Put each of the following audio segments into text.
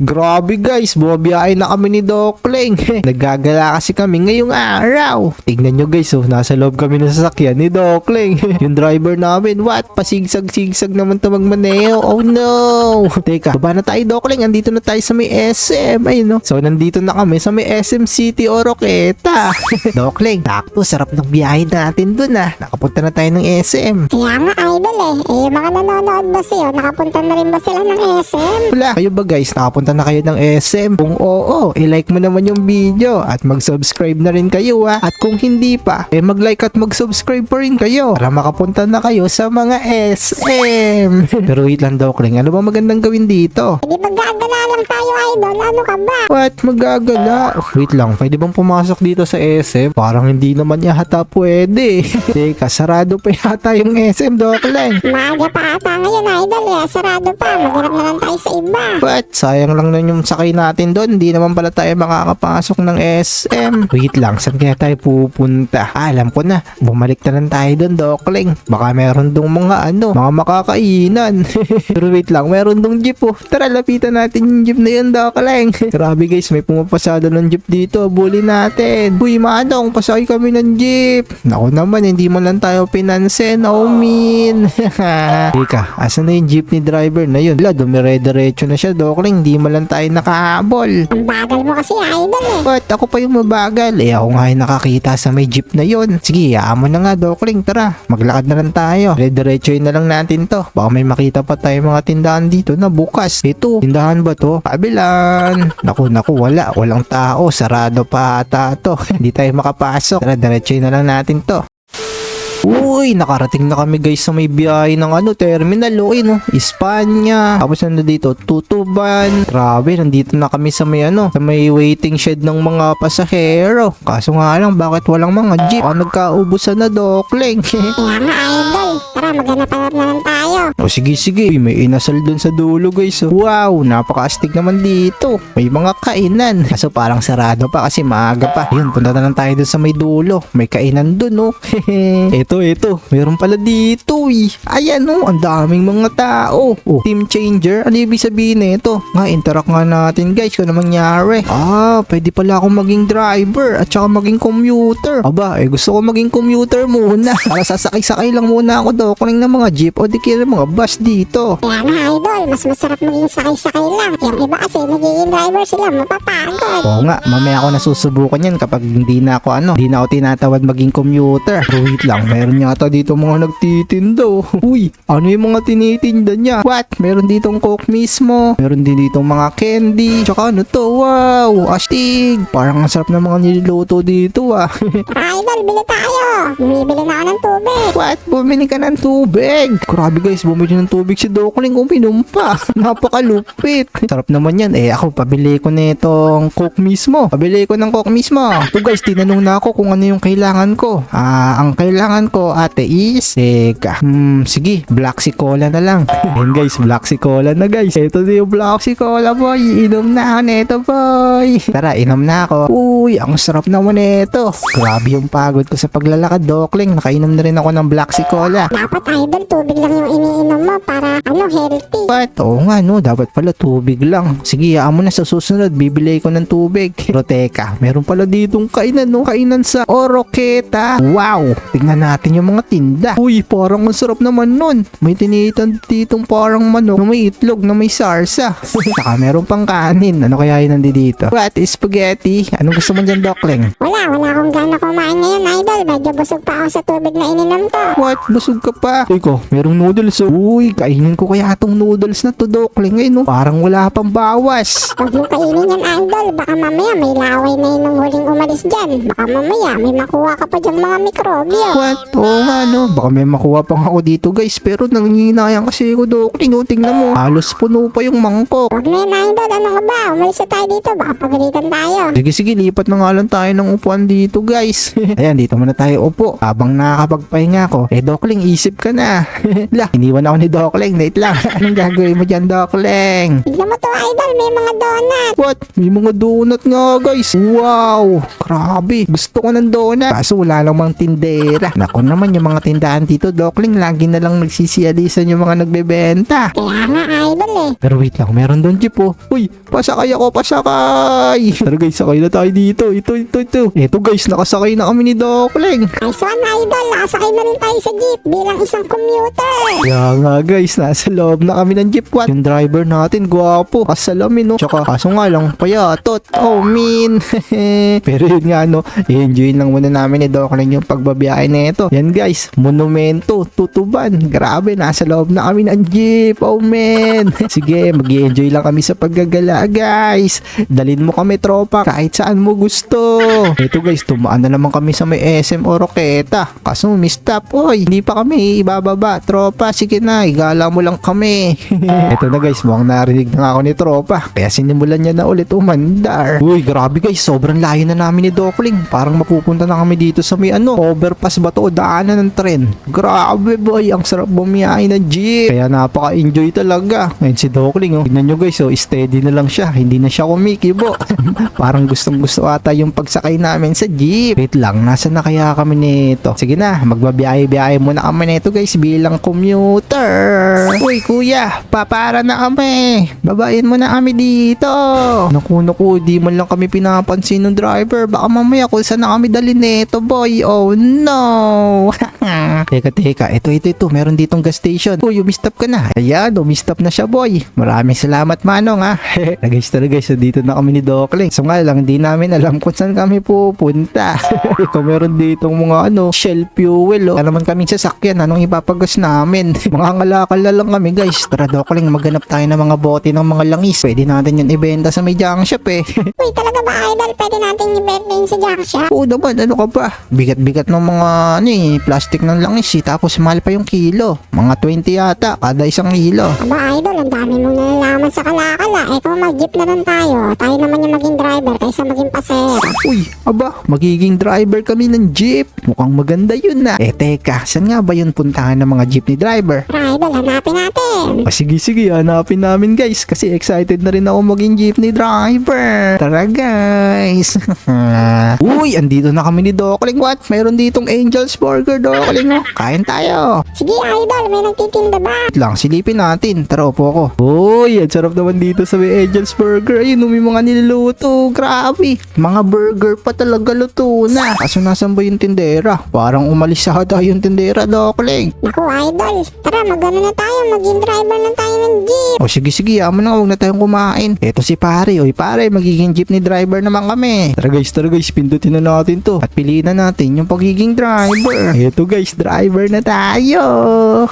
Grabe guys, bumabiyahe na kami ni Dokling. Naggagala kasi kami ngayong araw. Tignan nyo guys, oh, nasa loob kami ng sasakyan ni Dokling. yung driver namin, what? Pasigsag-sigsag naman to magmaneo. Oh no! Teka, baba na tayo Dokling, andito na tayo sa may SM. Ayun no. So nandito na kami sa may SM City Oroqueta. Dokling, takto, sarap ng biyahe natin dun ah. Nakapunta na tayo ng SM. Kaya nga idol eh. Eh mga nanonood ba sa'yo, nakapunta na rin ba sila ng SM? Wala. Kayo ba guys, nakapunta na kayo ng SM? Kung oo, i-like mo naman yung video at mag-subscribe na rin kayo ha. At kung hindi pa, eh mag-like at mag-subscribe pa rin kayo para makapunta na kayo sa mga SM. Pero wait lang daw, Kling. Ano ba magandang gawin dito? Hindi ba gagala lang tayo idol? Ano ka ba? What? Magagala? Wait lang, pwede bang pumasok dito sa SM? Parang hindi naman yata pwede. Teka, sarado pa yata yung SM, Dokling. Maaga pa ata ngayon idol eh. Sarado pa. Maghanap na lang tayo sa iba. But sayang lang na yung sakay natin doon. Hindi naman pala tayo makakapasok ng SM. Wait lang, saan kaya tayo pupunta? Ah, alam ko na. Bumalik na lang tayo doon, Dokling. Baka meron dong mga ano, mga makakainan. Pero wait lang, meron dong jeep oh. Tara, lapitan natin yung jeep na yun, Dokling. Grabe guys, may pumapasada ng jeep dito. Bully natin. Uy, manong, pasakay kami ng jeep. Naku naman, hindi mo lang tayo pinansin. Oh, min. Teka, asan na yung jeepney driver na yun? Wala, dumire-diretso na siya, Dokling. Hindi mo lang tayo nakahabol. Ang bagal mo kasi idol eh. But ako pa yung mabagal. Eh ako nga yung nakakita sa may jeep na yun. Sige, mo na nga, Dokling. Tara, maglakad na lang tayo. Dire-diretso na lang natin to. Baka may makita pa tayo mga tindahan dito na bukas. Ito, tindahan ba to? Kabilan. Naku, naku, wala. Walang tao. Sarado pa ata to. Hindi tayo makapasok. Tara, diretso na lang natin to. Uy, nakarating na kami guys sa may biyahe ng ano, terminal. Okay, no? Espanya. Tapos nandito dito, Tutuban. Grabe, nandito na kami sa may ano, sa may waiting shed ng mga pasahero. Kaso nga lang, bakit walang mga jeep? Baka nagkaubusan na, Dokling. Kaya nga idol. Tara maghanap na lang tayo. o sige, sige. May inasal dun sa dulo, guys. oh. Wow, napaka-astig naman dito. May mga kainan. Kaso parang sarado pa kasi maaga pa. Yun, punta na lang tayo dun sa may dulo. May kainan dun, oh. ito, ito. Meron pala dito, eh. Ayan, oh. Ang daming mga tao. Oh, team changer. Ano ibig sabihin nito? Nga, interact nga natin, guys. Kung ano mangyari. Ah, pwede pala akong maging driver at saka maging commuter. Aba, eh gusto ko maging commuter muna. Para sasakay-sakay lang muna ako daw. Kuning ng mga jeep o di kaya mga bus dito. Kaya nga idol. Mas masarap maging sakay-sakay lang. Yung iba kasi nagiging driver sila. Mapapagod. Oo nga, mamaya ako nasusubukan yan kapag hindi na ako ano, hindi na ako tinatawad maging commuter. Pero wait lang, meron yata dito mga nagtitinda. oh. Uy, ano yung mga tinitinda niya? What? Meron ditong coke mismo. Meron din ditong mga candy. Tsaka ano to? Wow, astig. Parang ang sarap ng mga niluluto dito ah. Idol, bili tayo. Bumibili na ako ng tubig. What? Bumili ka ng tubig. Grabe guys, bumili ng tubig si Dokling uminom pa. Napakalupit. Sarap naman yan. Eh ako, pabili ko na itong coke mismo. Pabili ko ng coke mismo. So guys, tinanong na ako kung ano yung kailangan ko. Ah, ang kailangan ko ate is, teka, hmm, sige, black si cola na lang. Ayun guys, black si cola na guys. Ito na yung black si cola boy. Inom na ako nito boy. Tara, inom na ako. Uy, ang sarap naman nito. Grabe yung pagod ko sa paglalakad, Dokling. Nakainom na rin ako ng black si cola. Dapat idol, tubig lang yung iniinom mo para ano, healthy. But, oo nga no, dapat pala tubig lang. Sige, hayaan mo na sa susunod, bibili ko ng tubig. Pero teka, meron pala ditong kainan no, kainan sa Oroqueta. Wow, tignan natin yung mga tinda. Uy, parang ang sarap naman nun. May tinitan ditong parang manok na may itlog na may sarsa. Saka meron pang kanin. Ano kaya yun nandito dito? What, spaghetti? Anong gusto mo dyan, Dokling? Wala, wala akong gana kumain ngayon idol. Medyo busog pa ako sa tubig na ininom ko. What? Busog ka pa? Iko, merong noodles oh. Uy, kainin ko kaya tong noodles na to, Dokling. Ngayon, no? Parang wala pang bawas. Huwag mo kainin yan idol. Baka mamaya may laway na yun nung huling umalis dyan. Baka mamaya may makuha ka pa dyan mga mikrobyo. What? Oo nga, no? Baka may makuha pang ako dito, guys. Pero nanginayang kasi ako, Dokling. Oh, tingnan mo. Halos puno pa yung mangkok. Huwag na yan idol. Ano ka ba? Umalis na tayo dito. Baka pagalitan tayo. Sige, sige, lipat na nga lang tayo ng upuan dito, guys. Ayan, dito muna tayo upo. Habang nakakapagpahinga ako, eh, Dokling, isip ka na. La, iniwan ako ni Dokling. Wait lang. Anong gagawin mo dyan, Dokling? Tignan mo to, idol. May mga donut. What? May mga donut nga guys. Wow! Grabe. Gusto ko ng donut. Kaso wala lang mga tindera. Nako naman yung mga tindahan dito, Dokling. Lagi na lang nagsisiyalisan yung mga nagbebenta. Kaya nga, idol eh. Pero wait lang, meron doon jeep oh. Uy, pasakay ako, pasakay! Tara guys, sakay na tayo dito. Ito, ito, ito. Ito guys, nakasakay na kami ni Dokling. Nice one, idol. Nakasakay na rin tayo sa jeep bilang isang commuter. Kaya nga guys, nasa loob na kami ng jeep. What? Yung driver natin, gwapo. Kasalamin no. Tsaka, kaso nga lang, payatot. Oh, mean. Pero yun nga no, enjoy lang muna namin ni Dokling yung pagbabiyahe na ito. Yan guys, monumento, tutuban. Grabe, nasa loob na kami ng jeep. Oh man. Sige, mag enjoy lang kami sa paggagala guys. Dalin mo kami tropa kahit saan mo gusto. Ito guys, tumaan na naman kami sa may SM o Roqueta. Kaso mistap, oy, hindi pa kami ibababa. Tropa, sige na, igala mo lang kami. Ito na guys, mukhang narinig na ako ni tropa. Kaya sinimulan niya na ulit umandar. Uy, grabe guys, sobrang layo na namin ni Dokling. Parang mapupunta na kami dito sa may ano, overpass ba to o daanan ng tren. Grabe boy, ang sarap bumiyahe ng jeep. Kaya napaka-enjoy talaga. Ngayon si Dokling, oh. Tignan nyo guys, oh, steady na lang siya. Hindi na siya kumikibo. Parang gustong gusto ata yung pagsakay namin sa jeep. Wait lang, nasa na kaya kami nito? Sige na, magbabiyahe-biyahe muna kami nito guys bilang commuter. Uy kuya, papara na kami. Babayin mo na kami dito. Naku, naku, di man lang kami pinapansin ng driver. Baka mamaya kung saan na kami dali nito boy. Oh no. teka, teka. Ito, ito, ito. Meron ditong gas station. Uy, umistop ka na. Ayan, umistop na siya boy. Maraming salamat manong ha. na guys, tara guys, dito na kami ni Dokling. So nga lang, di namin alam kung saan kami pupunta. Kung meron ditong mga ano, shell fuel. Oh. Ano naman kaming sasakyan, anong ipapagas namin? mga ngalakal na lang kami guys. Tara Dokling, maghanap tayo ng mga bote ng mga langis. Pwede natin yun ibenta sa may junk shop eh. Uy, talaga ba, idol? Pwede natin i-benta yun sa junk shop? Oo naman, ano ka ba? Bigat-bigat ng mga ano eh, plastic ng langis eh. Tapos mahal pa yung kilo. Mga 20 yata, kada isang kilo. Aba, idol, ang dami mong nalalaman sa kalakala. Eh, kung mag-jeep na lang tayo, tayo naman yung maging driver kaysa maging pasero. Uy, aba, magiging driver kami ng jeep. Mukhang maganda yun na. Eh teka, saan nga ba yun puntahan ng mga jeepney driver? Tara, idol, hanapin natin. Ah, sige sige, hanapin namin guys kasi excited na rin ako maging jeepney driver. Tara guys. Uy, andito na kami ni Dokling. What? Mayroon ditong Angel's Burger, Dokling. Oh. Kain tayo. Sige, idol, may nagtitinda ba? Wait lang, silipin natin. Tara, upo ko. Uy, ang sarap naman dito sa may Angel's Burger. Ayun, may mga niluluto. Grabe. Mga burger pa talaga luto na. Kaso nasan ba yung tindera? Parang umalis sa ata yung tindera, Dokling. Naku, idol, tara, magano na tayo, maging driver na tayo ng jeep. O sige sige, amo na huwag na tayong kumain. Eto si pare, oy pare, magiging jeepney driver naman kami. Tara guys, tara guys, pindutin na natin to. At piliin na natin yung pagiging driver. Eto guys, driver na tayo.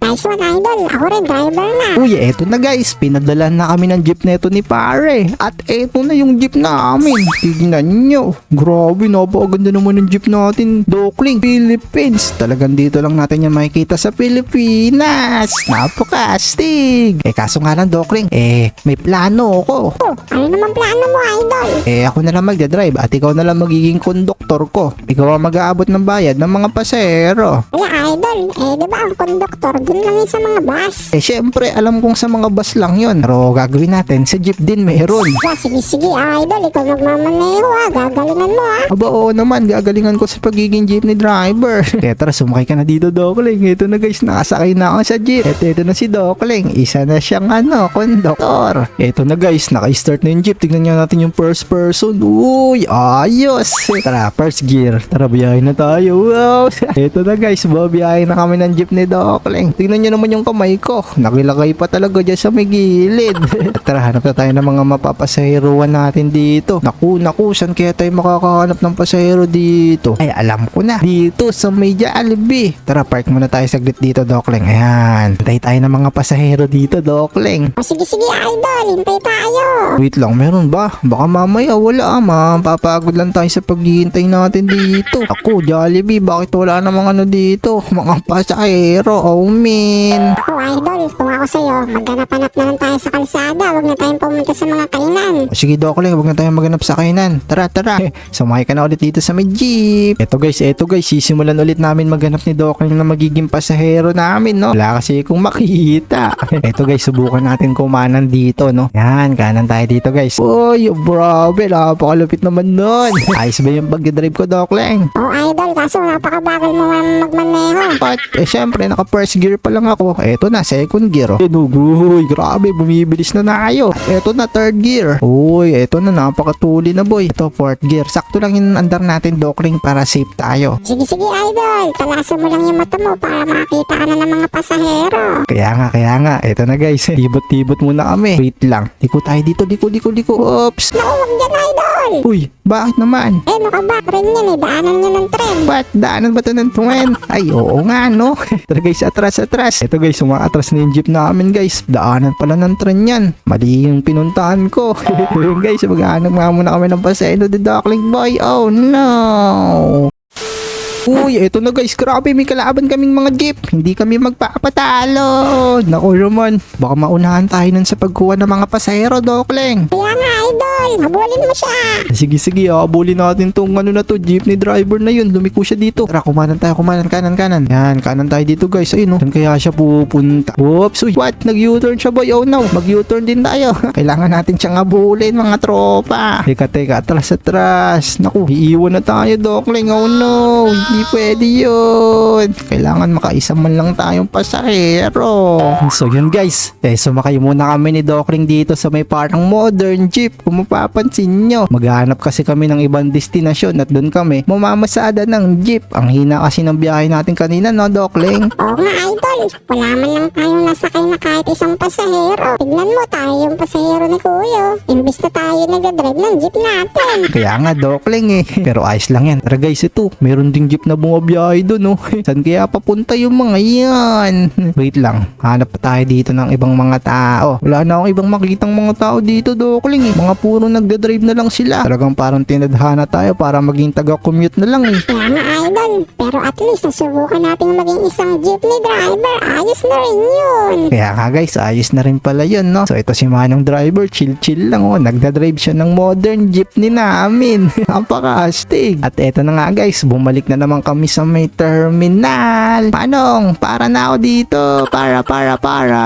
Nice one, idol. Ako rin, driver na. Uy, eto na guys, pinadala na kami ng jeep neto ni pare. At eto na yung jeep namin. Tignan nyo. Grabe, napakaganda naman ng jeep natin. Dokling, Philippines. Talagang dito lang natin yung makikita sa Pilipinas. Napakastig. Eh kaso nga lang, Dokling, eh may plano ako. Oh, ano naman plano mo, idol? Eh ako na lang magdadrive at ikaw na lang magiging konduktor ko. Ikaw ang mag-aabot ng bayad ng mga pasahero. Wala, idol. Eh, di ba ang konduktor, dun lang yun sa mga bus. Eh syempre, alam kong sa mga bus lang yon. Pero gagawin natin, sa jeep din meron. Yeah, sige, sige, idol. Ikaw magmamaneho, ah. Gagalingan mo, ah. Aba oo naman, gagalingan ko sa pagiging jeepney driver. Kaya tara, sumakay ka na dito, Dokling. Ito na guys, nakasakay na ako sa jeep. Ito, ito na si Dokling. Isa na siyang ano, konduktor. Ito na guys, naka-start na yung jeep. Tignan nga natin yung first person. Uy, ayos. Tara, first gear. Tara, biyahe na tayo. Wow. Ito na guys, babiyahe na kami ng jeep ni Dokling. Tignan nyo naman yung kamay ko. Nakilagay pa talaga dyan sa may gilid. Tara, hanap na tayo ng mga mapapasahiruan natin dito. Naku, naku, saan kaya tayo makakahanap ng pasahero dito? Ay, alam ko na. Dito sa may Jollibee. Tara, park muna tayo saglit dito, Dokling. Ayan. Hintay tayo ng mga pasahero dito, Dokling. O, sige, sige, idol. Hintay tayo. Wait lang, meron ba? Baka mamaya wala ma. Papagod lang tayo sa paghihintay natin dito. Ako, Jollibee, bakit wala namang ano dito? Mga pasahero, oh man. Ako, idol, kung ako sa'yo, maghanap-hanap na lang tayo sa kalsada. Huwag na tayong pumunta sa mga kainan. O, Sige, Dokling, huwag na tayo maghanap sa kainan. Tara, tara. Sumakay ka na ulit dito sa may jeep. Eto guys, eto guys, sisimulan ulit namin maghanap ni Dokling na magiging pasahero namin, no? Wala kasi kung makita. eto guys, subukan natin kumanan dito, no? Yan, kanan tayo dito guys. Uy, grabe, napakalupit naman nun. Ayos ba yung pag-drive ko, Dokling? Oh, idol, kaso napakabagal mo nga magmaneho. But, eh syempre, naka first gear pa lang ako. Eto na, second gear. Oh. Uy, grabe, bumibilis na tayo. Eto na, third gear. Uy, eto na, napakatuli na boy. Ito, fourth gear. Sakto lang yung andar natin, Dokling, para safe tayo. Sige, sige, idol. Talasan mo lang yung mata mo para makita ka na ng mga pasahero. Kaya nga, kaya nga. Eto na guys, tibot-tibot muna kami. Wait lang. Liko tayo dito, liko, liko, liko. Oops. Naku, huwag dyan, idol. Uy, bakit naman? Eh, ka ba? Tren yan eh. Daanan niya ng tren. Ba't daanan ba ito ng tuwen? Ay, oo nga, no? Tara guys, atras, atras. Ito guys, umaatras na yung jeep namin guys. Daanan pala ng tren yan. Mali yung pinuntahan ko. Yun guys, maghanap nga muna kami ng paseno the Duckling Boy. Oh no! Uy, eto na guys, grabe, may kalaban kaming mga jeep. Hindi kami magpapatalo. Naku naman, baka maunahan tayo nun sa pagkuha ng mga pasahero, Dokling. Kaya nga, idol. Habulin mo siya. Sige, sige, habulin natin tong ano na to, jeepney driver na yun. Lumiko siya dito. Tara, kumanan tayo, kumanan, kanan, kanan. Yan, kanan tayo dito guys. Ayun, no. Saan kaya siya pupunta? Whoops, uy, what? Nag-U-turn siya boy. Oh no, mag-U-turn din tayo. Kailangan natin siyang habulin, mga tropa. Teka, teka, atras, atras. Naku, iiwan na tayo, Dokling. Oh no, hindi pwede yun. Kailangan makaisa man lang tayong pasahero. So yun guys, eh sumakay muna kami ni Dokling dito sa may parang modern jeep. Kung mapapansin nyo, maghanap kasi kami ng ibang destinasyon at doon kami mamamasada ng jeep. Ang hina kasi ng biyahe natin kanina no, Dokling? Oo nga, idol. Wala man lang tayong nasakay na kahit isang pasahero. Tignan mo tayo yung pasahero ni Kuya. Imbis na tayo nag-drive ng jeep natin. Kaya nga, Dokling eh. Pero ayos lang yan. Tara guys, ito. Meron ding jeep na bumabiyahe doon, no? Saan kaya papunta yung mga yan? Wait lang. Hanap pa tayo dito ng ibang mga tao. Wala na akong ibang makitang mga tao dito, Dokling eh. Mga puro nagda-drive na lang sila. Talagang parang tinadhana tayo para maging taga-commute na lang eh. Nga, idol. Pero at least nasubukan nating maging isang jeepney driver. Ayos na rin yun. Kaya nga guys, ayos na rin pala yun, no? So ito si Manong driver, chill-chill lang, oh. Nagda-drive siya ng modern jeepney namin. Napaka-astig. At eto na nga guys, bumalik na naman kami sa may terminal. Manong, para na ako dito. Para, para, para.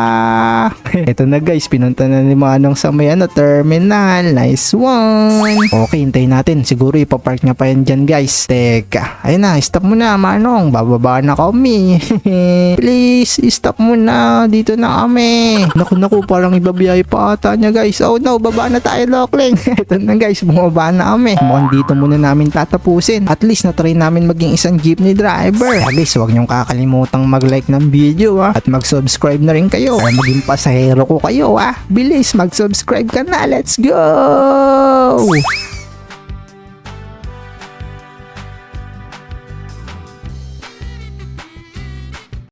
eto na guys, pinunta na ni Manong sa may ano, terminal. Nice one. Okay, hintayin natin. Siguro ipapark niya pa yan dyan guys. Teka, ayun na, stop mo na Manong. Bababa na kami. Please, stop mo na. Dito na kami. Naku, naku, parang ibabiyahe pa ata niya guys. Oh no, baba na tayo, Lokling. Ito na guys, bumaba na kami. Mukhang dito muna namin tatapusin. At least na-try namin maging isang jeepney driver. Least, huwag niyong kakalimutang mag-like ng video ha. At mag-subscribe na rin kayo. Para maging pasahero ko kayo ha. Bilis, mag-subscribe ka na. Let's go!